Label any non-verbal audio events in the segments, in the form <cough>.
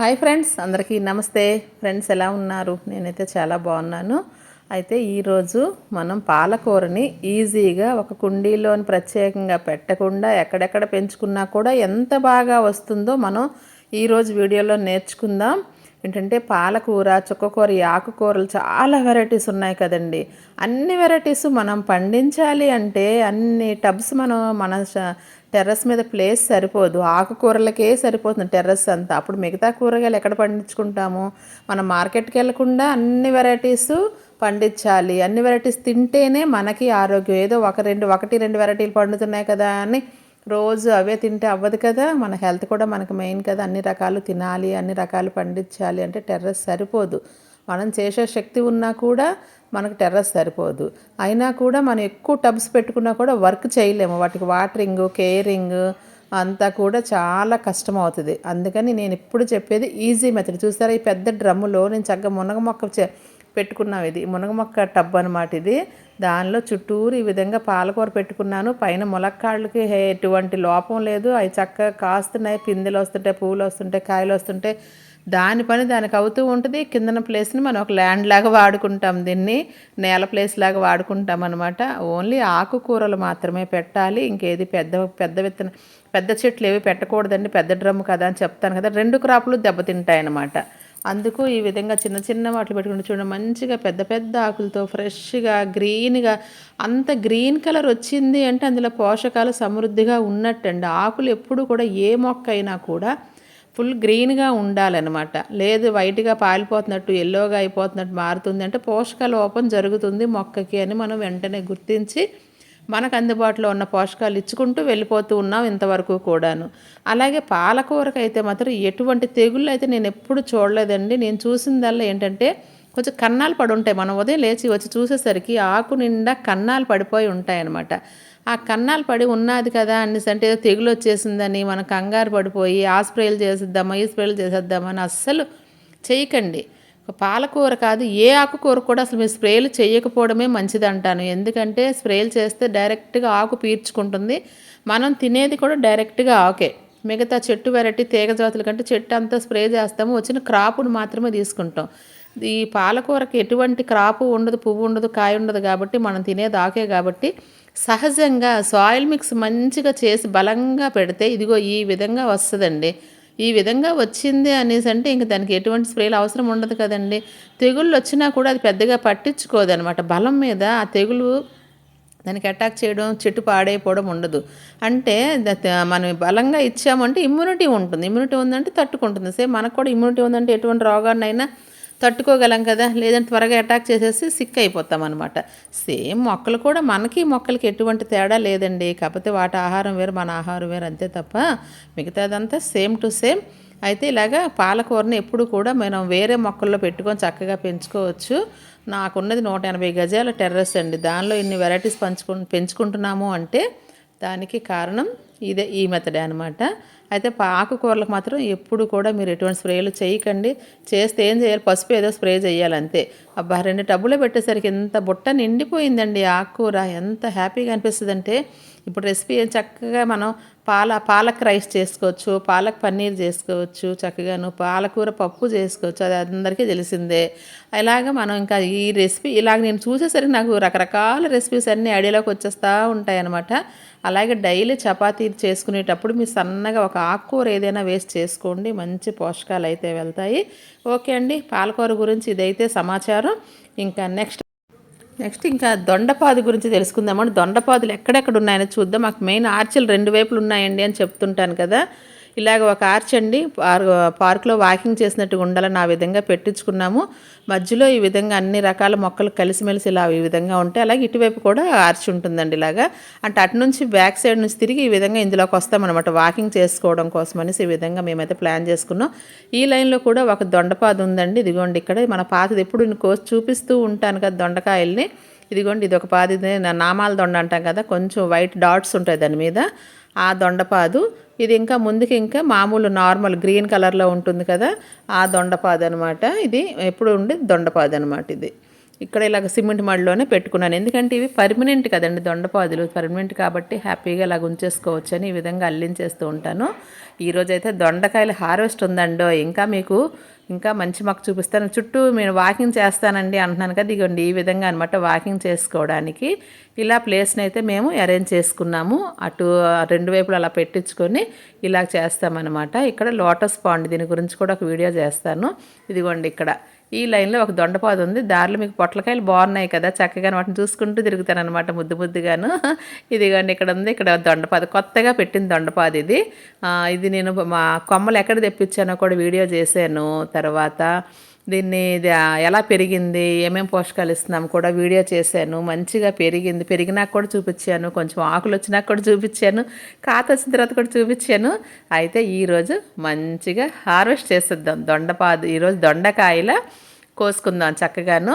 Hi friends అందరికీ నమస్తే. Friends ఎలా ఉన్నారు? నేనైతే చాలా బాగున్నాను. అయితే ఈరోజు మనం పాలకూరని ఈజీగా ఒక కుండీలోని ప్రత్యేకంగా పెట్టకుండా ఎక్కడెక్కడ పెంచుకున్నా కూడా ఎంత బాగా వస్తుందో మనం ఈరోజు వీడియోలో నేర్చుకుందాం. ఏంటంటే పాలకూర చుక్కకూర ఈ ఆకుకూరలు చాలా వెరైటీస్ ఉన్నాయి కదండి. అన్ని వెరైటీస్ మనం పండించాలి అంటే అన్ని టబ్స్ మనం మన టెర్రస్ మీద ప్లేస్ సరిపోదు. ఆకుకూరలకే సరిపోతుంది టెర్రస్ అంతా. అప్పుడు మిగతా కూరగాయలు ఎక్కడ పండించుకుంటాము? మనం మార్కెట్కి వెళ్ళకుండా అన్ని వెరైటీస్ పండించాలి. అన్ని వెరైటీస్ తింటేనే మనకి ఆరోగ్యం. ఏదో ఒక రెండు ఒకటి రెండు వెరైటీలు పండుతున్నాయి కదా అని రోజు అవే తింటే అవ్వదు కదా. మన హెల్త్ కూడా మనకు మెయిన్ కదా. అన్ని రకాలు తినాలి అన్ని రకాలు పండించాలి అంటే టెర్రస్ సరిపోదు. మనం చేసే శక్తి ఉన్నా కూడా మనకు టెర్రస్ సరిపోదు. అయినా కూడా మనం ఎక్కువ టబ్స్ పెట్టుకున్నా కూడా వర్క్ చేయలేము. వాటికి వాటరింగ్ కేరింగ్ అంతా కూడా చాలా కష్టం అవుతుంది. అందుకని నేను ఇప్పుడు చెప్పేది ఈజీ మెథడ్. చూస్తారా ఈ పెద్ద డ్రమ్ములో నేను చక్కగా మునగ మొక్క చే- పెట్టుకున్నాం ఇది. మునగ మొక్క టబ్ అనమాట ఇది. దానిలో చుట్టూరు ఈ విధంగా పాలకూర పెట్టుకున్నాను. పైన ములక్కాళ్ళకి ఎటువంటి లోపం లేదు. అవి చక్కగా కాస్తున్నాయి. పిందెలు వస్తుంటాయి పూలు వస్తుంటాయి కాయలు వస్తుంటాయి. దాని పని దానికి అవుతూ ఉంటుంది. కిందన ప్లేస్ని మనం ఒక ల్యాండ్ లాగా వాడుకుంటాం దీన్ని. నేల ప్లేస్ లాగా వాడుకుంటాం అనమాట ఓన్లీ ఆకుకూరలు మాత్రమే పెట్టాలి. ఇంకేది పెద్ద పెద్ద విత్తన పెద్ద చెట్లు ఏవి పెట్టకూడదండి. పెద్ద డ్రమ్ము కదా అని చెప్తాను కదా. రెండు క్రాపులు దెబ్బతింటాయి అన్నమాట అందుకు ఈ విధంగా చిన్న చిన్న వాటిలు పెట్టుకుంటే చూడండి మంచిగా పెద్ద పెద్ద ఆకులతో ఫ్రెష్గా గ్రీన్గా అంత గ్రీన్ కలర్ వచ్చింది అంటే అందులో పోషకాలు సమృద్ధిగా ఉన్నట్టండి. ఆకులు ఎప్పుడు కూడా ఏ మొక్క అయినా కూడా ఫుల్ గ్రీన్గా ఉండాలన్నమాట. లేదు వైట్గా పాలిపోతున్నట్టు ఎల్లోగా అయిపోతున్నట్టు మారుతుంది అంటే పోషక లోపం జరుగుతుంది మొక్కకి అని మనం వెంటనే గుర్తించి మనకు అందుబాటులో ఉన్న పోషకాలు ఇచ్చుకుంటూ వెళ్ళిపోతూ ఉన్నాం ఇంతవరకు కూడాను. అలాగే పాలకూరకైతే మాత్రం ఎటువంటి తెగుళ్ళు అయితే నేను ఎప్పుడు చూడలేదండి. నేను చూసిందల్లా ఏంటంటే కొంచెం కన్నాలు పడి ఉంటాయి. మనం ఉదయం లేచి వచ్చి చూసేసరికి ఆకు నిండా కన్నాలు పడిపోయి ఉంటాయి అన్నమాట ఆ కన్నాలు పడి ఉన్నది కదా అనేసి అంటే ఏదో తెగులు వచ్చేసిందని మనం కంగారు పడిపోయి ఆ స్ప్రేలు చేసేద్దామా? ఈ స్ప్రేలు చేసేద్దామా? అని అస్సలు చేయకండి. పాలకూర కాదు ఏ ఆకుకూర కూడా అసలు మీరు స్ప్రేలు చేయకపోవడమే మంచిది అంటాను. ఎందుకంటే స్ప్రేలు చేస్తే డైరెక్ట్గా ఆకు పీల్చుకుంటుంది. మనం తినేది కూడా డైరెక్ట్గా ఆకే. మిగతా చెట్టు వెరైటీ తీగ జాతుల కంటే చెట్టు అంతా స్ప్రే చేస్తాము. వచ్చిన క్రాపును మాత్రమే తీసుకుంటాం. ఈ పాలకూరకి ఎటువంటి క్రాపు ఉండదు పువ్వు ఉండదు కాయ ఉండదు కాబట్టి మనం తినేది ఆకే కాబట్టి సహజంగా సాయిల్ మిక్స్ మంచిగా చేసి బలంగా పెడితే ఇదిగో ఈ విధంగా వస్తుందండి. ఈ విధంగా వచ్చింది అనేసి అంటే ఇంక దానికి ఎటువంటి స్ప్రేలు అవసరం ఉండదు కదండి. తెగుళ్ళు వచ్చినా కూడా అది పెద్దగా పట్టించుకోదనమాట. బలం మీద ఆ తెగులు దానికి అటాక్ చేయడం చెట్టు పాడైపోవడం ఉండదు. అంటే మనం బలంగా ఇచ్చామంటే ఇమ్యూనిటీ ఉంటుంది. ఇమ్యూనిటీ ఉందంటే తట్టుకుంటుంది. సేమ్ మనకు కూడా ఇమ్యూనిటీ ఉందంటే ఎటువంటి రోగాన్నైనా తట్టుకోగలం కదా లేదంటే త్వరగా అటాక్ చేసేసి సిక్ అయిపోతాం అనమాట సేమ్ మొక్కలు కూడా మనకి మొక్కలకి ఎటువంటి తేడా లేదండి. కాకపోతే వాటి ఆహారం వేరు మన ఆహారం వేరు అంతే తప్ప మిగతాదంతా సేమ్ టు సేమ్ అయితే ఇలాగా పాలకూరని ఎప్పుడు కూడా మనం వేరే మొక్కల్లో పెట్టుకొని చక్కగా పెంచుకోవచ్చు. నాకున్నది నూట ఎనభై గజాల టెర్రస్ అండి. దానిలో ఇన్ని వెరైటీస్ పంచుకు పెంచుకుంటున్నాము అంటే దానికి కారణం ఇదే ఈ మెథడే అనమాట అయితే ఆకుకూరలకు మాత్రం ఎప్పుడు కూడా మీరు ఎటువంటి స్ప్రేలు చేయకండి. చేస్తే ఏం చేయాలి? పసుపు ఏదో స్ప్రే చేయాలి అంతే. అబ్బా రెండు టబ్బులో పెట్టేసరికి ఎంత బుట్ట నిండిపోయిందండి ఆకుకూర. ఎంత హ్యాపీగా అనిపిస్తుంది అంటే ఇప్పుడు రెసిపీ ఏం చక్కగా మనం పాల పాలక్ రైస్ చేసుకోవచ్చు పాలక్ పన్నీర్ చేసుకోవచ్చు చక్కగాను పాలకూర పప్పు చేసుకోవచ్చు అది అందరికీ తెలిసిందే. ఇలాగ మనం ఇంకా ఈ రెసిపీ ఇలాగ నేను చూసేసరికి నాకు రకరకాల రెసిపీస్ అన్నీ ఐడియాలోకి వచ్చేస్తూ ఉంటాయి అనమాట అలాగే డైలీ చపాతీ చేసుకునేటప్పుడు మీరు సన్నగా ఒక ఆకుకూర ఏదైనా వేస్ట్ చేసుకోండి. మంచి పోషకాలు అయితే వెళ్తాయి. ఓకే అండి. పాలకూర గురించి ఇదైతే సమాచారం. ఇంకా నెక్స్ట్ నెక్స్ట్ ఇంకా దొండపాదు గురించి తెలుసుకుందామండి. దొండపాదులు ఎక్కడెక్కడ ఉన్నాయని చూద్దాం. మాకు మెయిన్ ఆర్చిలు రెండు వైపులు ఉన్నాయండి అని చెప్తుంటాను కదా. ఇలాగ ఒక ఆర్చ్ అండి. పార్కులో వాకింగ్ చేసినట్టుగా ఉండాలని ఆ విధంగా పెట్టించుకున్నాము. మధ్యలో ఈ విధంగా అన్ని రకాల మొక్కలు కలిసిమెలిసి ఇలా ఈ విధంగా ఉంటాయి. అలాగే ఇటువైపు కూడా ఆర్చ్ ఉంటుందండి ఇలాగా. అంటే అటు నుంచి బ్యాక్ సైడ్ నుంచి తిరిగి ఈ విధంగా ఇందులోకి వస్తామన్నమాట. వాకింగ్ చేసుకోవడం కోసం అనేసి ఈ విధంగా మేమైతే ప్లాన్ చేసుకున్నాం. ఈ లైన్లో కూడా ఒక దొండపాదు ఉందండి. ఇదిగోండి ఇక్కడ మన పాతది ఎప్పుడు కోసి చూపిస్తూ ఉంటాను కదా దొండకాయల్ని. ఇదిగోండి ఇది ఒక పాది ఇది నామాల దొండ అంటాం కదా. కొంచెం వైట్ డాట్స్ ఉంటాయి దాని మీద. ఆ దొండపాదు ఇది ఇంకా ముందుకు ఇంకా మామూలు నార్మల్ గ్రీన్ కలర్లో ఉంటుంది కదా ఆ దొండపాదు అనమాట ఇది ఎప్పుడు ఉండే దొండపాదు అనమాట ఇది. ఇక్కడ ఇలాగ సిమెంట్ మడిలోనే పెట్టుకున్నాను. ఎందుకంటే ఇవి పర్మనెంట్ కదండి దొండపాదులు పర్మనెంట్ కాబట్టి హ్యాపీగా ఇలాగ ఉంచేసుకోవచ్చు అని ఈ విధంగా అల్లించేస్తూ ఉంటాను. ఈరోజు అయితే దొండకాయలు హార్వెస్ట్ ఉందండో ఇంకా మీకు ఇంకా మంచి మాకు చూపిస్తాను. చుట్టూ నేను వాకింగ్ చేస్తానండి అంటున్నాను కదా ఇగోండి ఈ విధంగా అనమాట వాకింగ్ చేసుకోవడానికి. ఇలా ప్లేస్ని అయితే మేము అరేంజ్ చేసుకున్నాము. అటు రెండు వైపులు అలా పెట్టించుకొని ఇలా చేస్తామన్నమాట. ఇక్కడ లోటస్ పాండ్ దీని గురించి కూడా ఒక వీడియో చేస్తాను. ఇదిగోండి ఇక్కడ. ఈ లైన్లో ఒక దొండపాదు ఉంది. దారిలో మీకు పొట్లకాయలు బాగున్నాయి కదా. చక్కగా వాటిని చూసుకుంటూ తిరుగుతాను అనమాట ముద్దు ముద్దుగాను. <laughs> ఇదిగోండి ఇక్కడ ఉంది. ఇక్కడ దొండపాదు. కొత్తగా పెట్టిన దొండపాదు ఇది. ఇది నేను మా కొమ్మలు ఎక్కడ తెప్పించానో కూడా వీడియో చేశాను. తర్వాత దీన్ని ఎలా పెరిగింది ఏమేం పోషకాలు ఇస్తున్నాం కూడా వీడియో చేశాను. మంచిగా పెరిగింది. పెరిగినాక కూడా చూపించాను. కొంచెం ఆకులు వచ్చినాక కూడా చూపించాను. కాత వచ్చిన తర్వాత కూడా చూపించాను. అయితే ఈరోజు మంచిగా హార్వెస్ట్ చేసేద్దాం. దొండపాదు ఈరోజు దొండకాయల కోసుకుందాం చక్కగాను.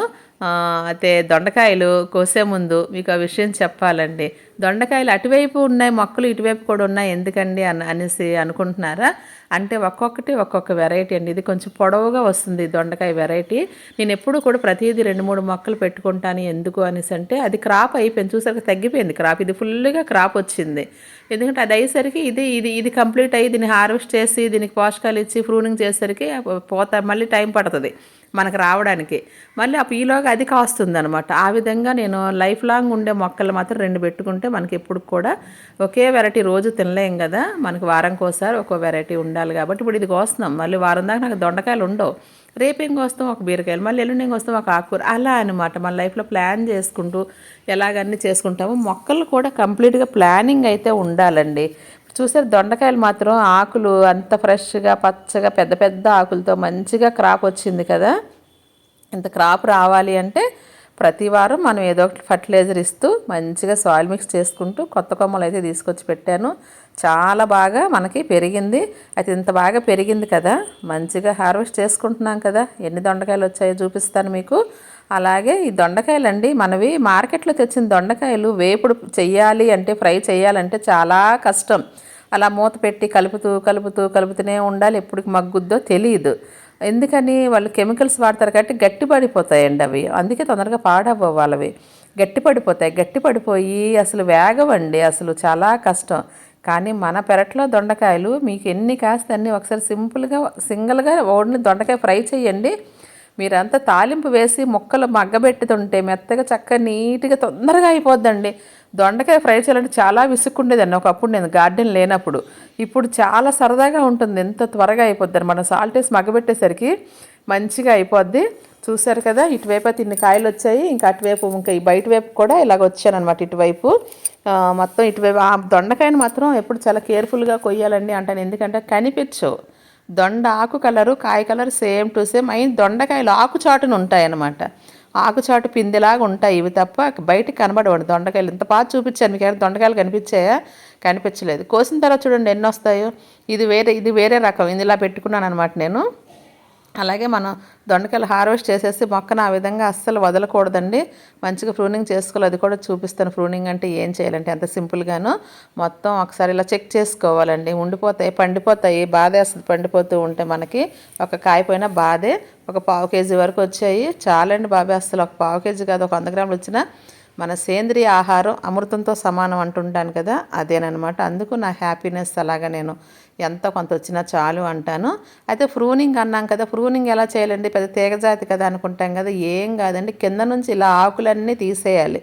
అయితే దొండకాయలు కోసే ముందు మీకు ఆ విషయం చెప్పాలండి. దొండకాయలు అటువైపు ఉన్నాయి మొక్కలు ఇటువైపు కూడా ఉన్నాయి ఎందుకండి అని అనేసి అనుకుంటున్నారా? అంటే ఒక్కొక్కటి ఒక్కొక్క వెరైటీ అండి. ఇది కొంచెం పొడవుగా వస్తుంది దొండకాయ వెరైటీ నేను ఎప్పుడు కూడా ప్రతిదీ రెండు మూడు మొక్కలు పెట్టుకుంటాను ఎందుకు అనేసి అంటే అది క్రాప్ అయిపోయింది. చూసరికి తగ్గిపోయింది క్రాప్ ఇది ఫుల్గా క్రాప్ వచ్చింది. ఎందుకంటే అది అయ్యేసరికి ఇది ఇది ఇది కంప్లీట్ అయ్యి దీన్ని హార్వెస్ట్ చేసి దీనికి పోషకాలు ఇచ్చి ప్రూనింగ్ చేసేసరికి పోతా మళ్ళీ టైం పడుతుంది మనకు రావడానికి. మళ్ళీ ఆ పీలోగా అది కాస్తుందనమాట ఆ విధంగా నేను లైఫ్ లాంగ్ ఉండే మొక్కలు మాత్రం రెండు పెట్టుకుంటే మనకి ఎప్పుడు కూడా ఒకే వెరైటీ రోజు తినలేం కదా. మనకి వారంకోసారి ఒక ఒక్కో వెరైటీ ఉండాలి కాబట్టి ఇప్పుడు ఇది కోస్తున్నాం. మళ్ళీ వారం దాకా నాకు దొండకాయలు ఉండవు. రేపేం వస్తాం ఒక బీరకాయలు. మళ్ళీ ఎల్లుండి వస్తాం ఒక ఆకుకూర. అలా అనమాట మన లైఫ్లో ప్లాన్ చేసుకుంటూ ఎలాగన్నీ చేసుకుంటామో మొక్కలు కూడా కంప్లీట్గా ప్లానింగ్ అయితే ఉండాలండి. చూసారు దొండకాయలు మాత్రం ఆకులు అంత ఫ్రెష్గా పచ్చగా పెద్ద పెద్ద ఆకులతో మంచిగా క్రాప్ వచ్చింది కదా. ఇంత క్రాప్ రావాలి అంటే ప్రతి వారం మనం ఏదో ఒకటి ఫర్టిలైజర్ ఇస్తూ మంచిగా సాయిల్ మిక్స్ చేసుకుంటూ కొత్త కొమ్మలు అయితే తీసుకొచ్చి పెట్టాను. చాలా బాగా మనకి పెరిగింది. అయితే ఇంత బాగా పెరిగింది కదా మంచిగా హార్వెస్ట్ చేసుకుంటున్నాం కదా. ఎన్ని దొండకాయలు వచ్చాయో చూపిస్తాను మీకు. అలాగే ఈ దొండకాయలు అండి మనవి మార్కెట్లో తెచ్చిన దొండకాయలు వేపుడు చెయ్యాలి అంటే ఫ్రై చేయాలంటే చాలా కష్టం. అలా మూత పెట్టి కలుపుతూ కలుపుతూ కలుపుతూనే ఉండాలి. ఎప్పటికి మగ్గుద్దో తెలియదు ఎందుకని వాళ్ళు కెమికల్స్ వాడతారు కాబట్టి గట్టి పడిపోతాయండి అవి. అందుకే తొందరగా పాడవ్వవు వాళ్ళవి గట్టిపడిపోతాయి. గట్టి పడిపోయి అసలు వేగవండి. అసలు చాలా కష్టం. కానీ మన పెరట్లో దొండకాయలు మీకు ఎన్ని కాస్తే అన్నీ ఒకసారి సింపుల్గా సింగిల్గా ఓన్లీ దొండకాయ ఫ్రై చేయండి. మీరంతా తాలింపు వేసి ముక్కలు మగ్గబెట్టుతుంటే మెత్తగా చక్కగా నీట్గా తొందరగా అయిపోద్దండి. దొండకాయ ఫ్రై చేయాలంటే చాలా విసుక్కుండేదండి ఒకప్పుడు నేను గార్డెన్ లేనప్పుడు. ఇప్పుడు చాలా సరదాగా ఉంటుంది. ఎంత త్వరగా అయిపోద్ది మనం సాల్ట్ వేసి మగ్గబెట్టేసరికి మంచిగా అయిపోద్ది. చూసారు కదా ఇటువైపు అయితే ఇన్ని కాయలు వచ్చాయి. ఇంకా అటువైపు ఇంకా ఈ బయట వైపు కూడా ఇలాగ వచ్చానమాట ఇటువైపు. మొత్తం ఇటువైపు ఆ దొండకాయను మాత్రం ఎప్పుడు చాలా కేర్ఫుల్గా కొయ్యాలండి అంటాను. ఎందుకంటే కనిపించవు. దొండ ఆకు కలరు కాయ కలర్ సేమ్ టు సేమ్. అయిన దొండకాయలు ఆకు చాటున ఉంటాయి అన్నమాట ఉంటాయి ఇవి తప్ప బయటికి కనబడవండి. దొండకాయలు ఇంత బాగా చూపించాను మీకు ఏమైనా దొండకాయలు కనిపించాయా? కనిపించలేదు. కోసిన తర్వాత చూడండి ఎన్ని వస్తాయో ఇది వేరే ఇది వేరే రకం. ఇది పెట్టుకున్నాను అనమాట నేను. అలాగే మనం దొండకాయలు హార్వెస్ట్ చేసేసి మొక్కను ఆ విధంగా అస్సలు వదలకూడదండి. మంచిగా ప్రూనింగ్ చేసుకోవాలి. అది కూడా చూపిస్తాను. ప్రూనింగ్ అంటే ఏం చేయాలంటే ఎంత సింపుల్గాను మొత్తం ఒకసారి ఇలా చెక్ చేసుకోవాలండి. ఉండిపోతాయి పండిపోతాయి. బాధేస్తుంది పండిపోతూ ఉంటే మనకి ఒక కాయపోయినా బాధే. ఒక పావు కేజీ వరకు వచ్చాయి. చాలండి బాబే అస్సలు ఒక పావు కేజీ కాదు ఒక వంద గ్రాములు వచ్చినా మన సేంద్రియ ఆహారం అమృతంతో సమానం అంటుంటాను కదా అదేనమాట అందుకు నా హ్యాపీనెస్ అలాగా నేను ఎంత కొంత వచ్చినా చాలు అంటాను. అయితే ఫ్రూనింగ్ అన్నాం కదా ఫ్రూనింగ్ ఎలా చేయాలండి? పెద్ద తీగజాతి కదా అనుకుంటాం కదా ఏం కాదండి. కింద నుంచి ఇలా ఆకులన్నీ తీసేయాలి.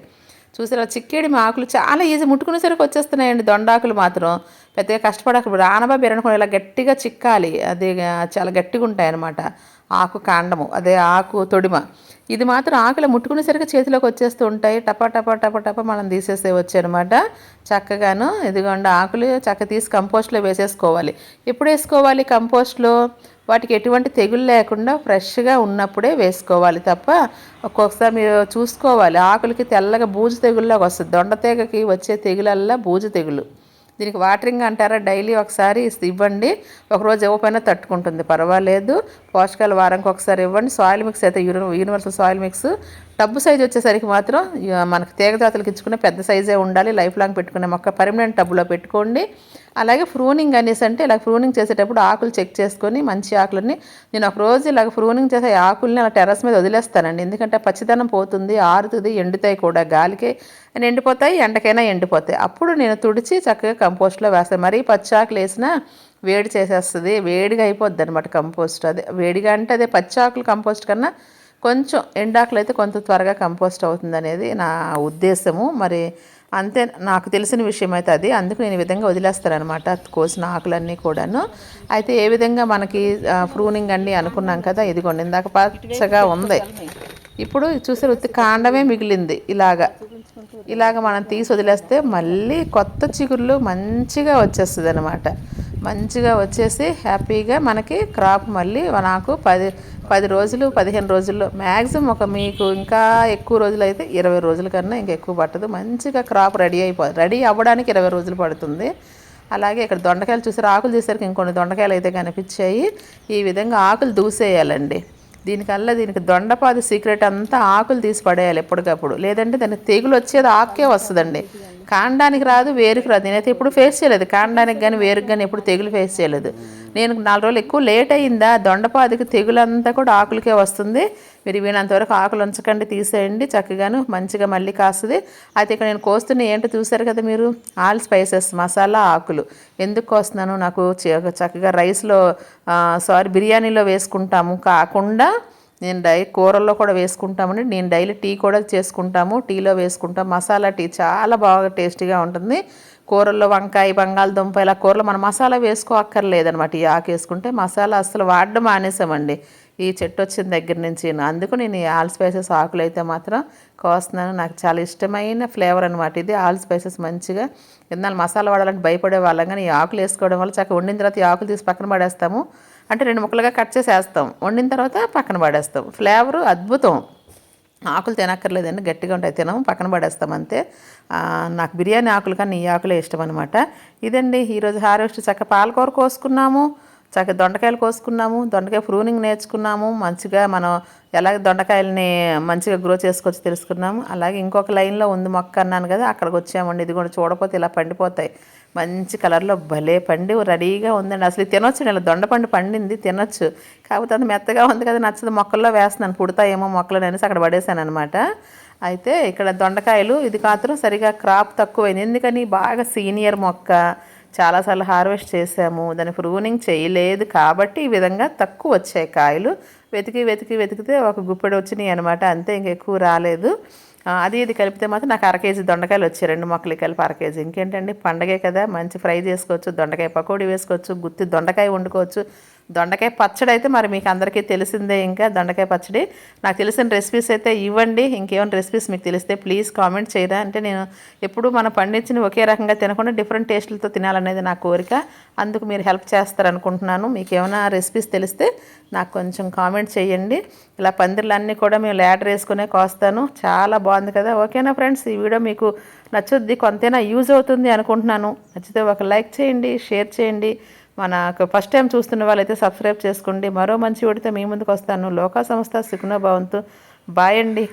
చూసారా చిక్కేడి మా ఆకులు చాలా ఈజీ ముట్టుకునేసరికి వచ్చేస్తున్నాయండి. దొండాకులు మాత్రం పెద్దగా కష్టపడక ఇప్పుడు బెరనుకుని ఇలా గట్టిగా చిక్కాలి. అది చాలా గట్టిగా ఉంటాయి అన్నమాట ఆకు కాండము అదే ఆకు తొడిమ. ఇది మాత్రం ఆకులు ముట్టుకునేసరికి చేతిలోకి వచ్చేస్తూ ఉంటాయి. టపా టపా టపా టపా మనం తీసేసే వచ్చాయన్నమాట చక్కగాను ఇదిగోండి ఆకులు చక్క తీసి కంపోస్ట్లో వేసేసుకోవాలి. ఎప్పుడు వేసుకోవాలి కంపోస్ట్లో? వాటికి ఎటువంటి తెగులు లేకుండా ఫ్రెష్గా ఉన్నప్పుడే వేసుకోవాలి తప్ప ఒక్కొక్కసారి మీరు చూసుకోవాలి. ఆకులకి తెల్లగా బూజు తెగుల్లోకి వస్తుంది. దొండ తెగకి వచ్చే తెగులల్లా బూజు తెగులు. దీనికి వాటరింగ్ అంటారా? డైలీ ఒకసారి ఇస్- ఇవ్వండి. ఒకరోజు ఇవ్వకపోయినా తట్టుకుంటుంది. పర్వాలేదు. పోషకాలు వారానికి ఒకసారి ఇవ్వండి. సాయిల్ మిక్స్ అయితే uni universal soil mix tub size వచ్చేసరికి మాత్రం మనకు తీగ జాతులకు ఇచ్చుకునే పెద్ద సైజే ఉండాలి. లైఫ్ లాంగ్ పెట్టుకునే మొక్క పర్మనెంట్ టబ్బులో పెట్టుకోండి. అలాగే ఫ్రూనింగ్ అనేసి అంటే ఇలా ఫ్రూనింగ్ చేసేటప్పుడు ఆకులు చెక్ చేసుకొని మంచి ఆకులని నేను ఒక రోజు ఇలాగ ఫ్రూనింగ్ చేసే ఆకుల్ని అలా టెర్రస్ మీద వదిలేస్తానండి. ఎందుకంటే పచ్చిదనం పోతుంది ఆరుతుంది ఎండుతాయి కూడా గాలికి. అని ఎండిపోతాయి ఎండకైనా ఎండిపోతాయి. అప్పుడు నేను తుడిచి చక్కగా కంపోస్ట్లో వేస్తాను. మరీ పచ్చి ఆకులు వేసినా వేడి చేసేస్తుంది వేడిగా అయిపోద్ది అనమాట కంపోస్ట్ అదే వేడిగా అంటే అదే పచ్చి ఆకులు కంపోస్ట్ కన్నా కొంచెం ఎండాకులు అయితే కొంత త్వరగా కంపోస్ట్ అవుతుంది అనేది నా ఉద్దేశము. మరి అంతే నాకు తెలిసిన విషయం అయితే అది. అందుకు నేను ఈ విధంగా వదిలేస్తారనమాట కోసిన ఆకులన్నీ కూడాను. అయితే ఏ విధంగా మనకి ఫ్రూనింగ్ అన్నీ అనుకున్నాం కదా ఇదిగోండి ఇందాక పచ్చగా ఉంది. ఇప్పుడు చూసారు ఉత్తి కాండమే మిగిలింది ఇలాగా. ఇలాగ మనం తీసి వదిలేస్తే మళ్ళీ కొత్త చిగుళ్ళు మంచిగా వచ్చేస్తుంది అనమాట మంచిగా వచ్చేసి హ్యాపీగా మనకి క్రాప్ మళ్ళీ నాకు పది పది రోజులు పదిహేను రోజుల్లో మ్యాక్సిమం ఒక మీకు ఇంకా ఎక్కువ రోజులు అయితే ఇరవై రోజుల కన్నా ఇంకా ఎక్కువ పట్టదు. మంచిగా క్రాప్ రెడీ అయిపోతుంది రెడీ అవ్వడానికి ఇరవై రోజులు పడుతుంది. అలాగే ఇక్కడ దొండకాయలు చూసారు ఆకులు తీసేసరికి ఇంకొన్ని దొండకాయలు అయితే కనిపించాయి. ఈ విధంగా ఆకులు దూసేయాలండి. దీనికల్లా దీనికి దొండపాది సీక్రెట్ అంతా ఆకులు తీసి పడేయాలి ఎప్పటికప్పుడు. లేదంటే దానికి తెగులు వచ్చేది ఆకే వస్తుందండి. కాండానికి రాదు వేరుకి రాదు. నేనైతే ఎప్పుడు ఫేస్ చేయలేదు. కాండానికి కానీ వేరుకు కానీ ఎప్పుడు తెగులు ఫేస్ చేయలేదు. నేను నాలుగు రోజులు ఎక్కువ లేట్ అయిందా దొండపాదికి తెగులంతా కూడా ఆకులకే వస్తుంది. మీరు వీనంతవరకు ఆకులు ఉంచకండి తీసేయండి. చక్కగాను మంచిగా మళ్ళీ కాస్తుంది. అయితే ఇక్కడ నేను కోస్తున్న ఏంటో చూసారు కదా మీరు? ఆల్ స్పైసెస్ మసాలా ఆకులు. ఎందుకు కోస్తున్నాను? నాకు చక్కగా రైస్లో సారీ బిర్యానీలో వేసుకుంటాము. కాకుండా నేను డై కూరల్లో కూడా వేసుకుంటామండి. నేను డైలీ టీ కూడా చేసుకుంటాము. టీలో వేసుకుంటాం. మసాలా టీ చాలా బాగా టేస్టీగా ఉంటుంది. కూరల్లో వంకాయ బంగాళదుంప ఇలా కూరలో మనం మసాలా వేసుకో అక్కర్లేదనమాట ఈ ఆకు వేసుకుంటే మసాలా అసలు వాడడం మానేసామండి. ఈ చెట్టు వచ్చిన దగ్గర నుంచి అందుకు నేను ఈ ఆల్ స్పైసెస్ ఆకులు అయితే మాత్రం కోస్తున్నాను. నాకు చాలా ఇష్టమైన ఫ్లేవర్ అనమాట ఇది. ఆల్ స్పైసెస్ మంచిగా ఇందాలు మసాలా వాడాలంటే భయపడే వాళ్ళం. కానీ ఈ ఆకులు వేసుకోవడం వల్ల చక్కగా వండిన తర్వాత ఈ ఆకులు తీసి పక్కన పడేస్తాము. అంటే రెండు ముక్కలుగా కట్ చేసేస్తాం. వండిన తర్వాత పక్కన పడేస్తాం. ఫ్లేవరు అద్భుతం. ఆకులు తినక్కర్లేదండి. గట్టిగా ఉంటాయి. తినము పక్కన పడేస్తాం అంతే. నాకు బిర్యానీ ఆకులు కానీ ఈ ఆకులే ఇష్టం అనమాట ఇదండి ఈరోజు హార్వెస్ట్ చక్క పాలకూర కోసుకున్నాము చక్క దొండకాయలు కోసుకున్నాము దొండకాయ ప్రూనింగ్ నేర్చుకున్నాము మంచిగా మనం ఎలాగ దొండకాయలని మంచిగా గ్రో చేసుకోవచ్చు తెలుసుకున్నాము. అలాగే ఇంకొక లైన్లో ఉంది మొక్క అన్నాను కదా అక్కడికి వచ్చామండి. ఇది కూడా చూడపోతే ఇలా పండిపోతాయి. మంచి కలర్లో భలే పండి రెడీగా ఉందండి. అసలు తినొచ్చు ఇలా దొండపండు పండింది తినొచ్చు. కాకపోతే అంత మెత్తగా ఉంది కదా నచ్చదు. మొక్కల్లో వేస్తున్నాను. పుడతాయేమో మొక్కలు అనేసి అక్కడ పడేసాను అనమాట అయితే ఇక్కడ దొండకాయలు ఇది మాత్రం సరిగా క్రాప్ తక్కువైంది. ఎందుకని? బాగా సీనియర్ మొక్క. చాలాసార్లు హార్వెస్ట్ చేసాము దాని ప్రూనింగ్ చేయలేదు కాబట్టి ఈ విధంగా తక్కువ వచ్చాయి కాయలు. వెతికి వెతికి వెతికితే ఒక గుప్పెడు వచ్చినాయి అనమాట అంతే ఇంకెక్కువ రాలేదు. అది ఇది కలిపితే మాత్రం నాకు అర కేజీ దొండకాయలు వచ్చాయి రెండు మొక్కలు కలిపి అర కేజీ. ఇంకేంటండి పండగే కదా మంచి ఫ్రై చేసుకోవచ్చు దొండకాయ పకోడీ వేసుకోవచ్చు గుత్తి దొండకాయ వండుకోవచ్చు దొండకాయ పచ్చడి అయితే మరి మీకు అందరికీ తెలిసిందే ఇంకా దొండకాయ పచ్చడి. నాకు తెలిసిన రెసిపీస్ అయితే ఇవ్వండి. ఇంకేమైనా రెసిపీస్ మీకు తెలిస్తే ప్లీజ్ కామెంట్ చేయరా? అంటే నేను ఎప్పుడు మనం పండించిన ఒకే రకంగా తినకుండా డిఫరెంట్ టేస్ట్లతో తినాలనేది నా కోరిక. అందుకు మీరు హెల్ప్ చేస్తారనుకుంటున్నాను. మీకు ఏమైనా రెసిపీస్ తెలిస్తే నాకు కొంచెం కామెంట్ చేయండి. ఇలా పందిర్లన్నీ కూడా మేము ల్యాడర్ వేసుకునే కోస్తాను. చాలా బాగుంది కదా. ఓకేనా ఫ్రెండ్స్ ఈ వీడియో మీకు నచ్చుద్ది. కొంతైనా యూజ్ అవుతుంది అనుకుంటున్నాను. నచ్చితే ఒక లైక్ చేయండి షేర్ చేయండి. మనకు ఫస్ట్ టైం చూస్తున్న వాళ్ళైతే సబ్స్క్రైబ్ చేసుకోండి. మరో మంచి వీడితో మీ ముందుకు వస్తాను. లోకా సంస్థ సుఖనో భవంతు. బాయ్ అండి.